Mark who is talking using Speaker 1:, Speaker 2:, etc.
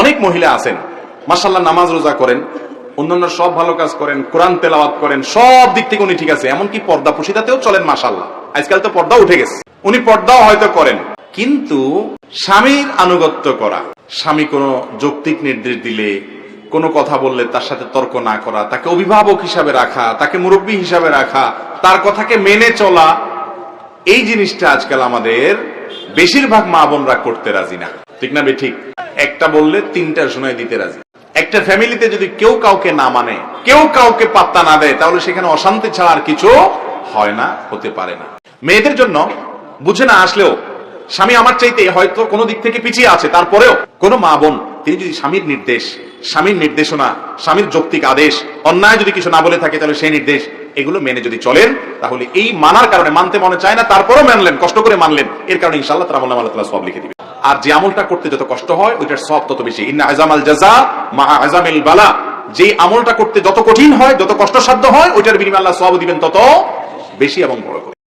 Speaker 1: অনেক মহিলা আছেন মাসাল্লাহ নামাজ রোজা করেন, অন্যান্য সব ভালো কাজ করেন, কোরআন তেলাওয়াত করেন, সব দিক থেকে উনি ঠিক আছে, এমনকি পর্দা পুশিদাতেও চলেন মাসাল্লাহ আজকাল তো পর্দা উঠে গেছে। উনি পর্দাও হয়তো করেন, কিন্তু স্বামীর আনুগত্য করা, স্বামী কোনো যৌক্তিক নির্দেশ দিলে, কোনো কথা বললে তার সাথে তর্ক না করা, তাকে অভিভাবক হিসাবে রাখা, তাকে মুরব্বী হিসাবে রাখা, তার কথাকে মেনে চলা, এই জিনিসটা আজকাল আমাদের বেশিরভাগ মা বোনরা করতে রাজি না। ঠিক না বে ঠিক? একটা বললে তিনটা শোনায় দিতে রাজি। একটা ফ্যামিলিতে যদি কেউ কাউকে না মানে কেউ কাউকে পাত্তা না দেয়, তাহলে সেখানে অশান্তি ছাড়া আর কিছু হয় না, হতে পারে না। মেয়েদের জন্য বুঝে না আসলেও স্বামী আমার চাইতে হয়তো কোনো দিক থেকে পিছিয়ে আছে, তারপরেও কোনো মা বোন, তিনি যদি স্বামীর নির্দেশ, স্বামীর নির্দেশনা, স্বামীর যৌক্তিক আদেশ, অন্যায় যদি কিছু না বলে থাকে, তাহলে সেই নির্দেশ, এগুলো মেনে যদি চলেন, তাহলে এই মানার কারণে মানতে মনে চায় না, তারপরও মানলেন, কষ্ট করে মানলেন, এর কারণে ইনশাল্লাহ তারা আল্লাহ তাআলা সব লিখে দিবে আর যে আমলটা করতে যত কষ্ট হয়, ওইটার সব তত বেশি। মা আজামিল বালা। যে আমলটা করতে যত কঠিন হয়, যত কষ্টসাধ্য হয়, ওইটার বিনিময় আল্লাহ সব দিবেন তত বেশি এবং বড় করে।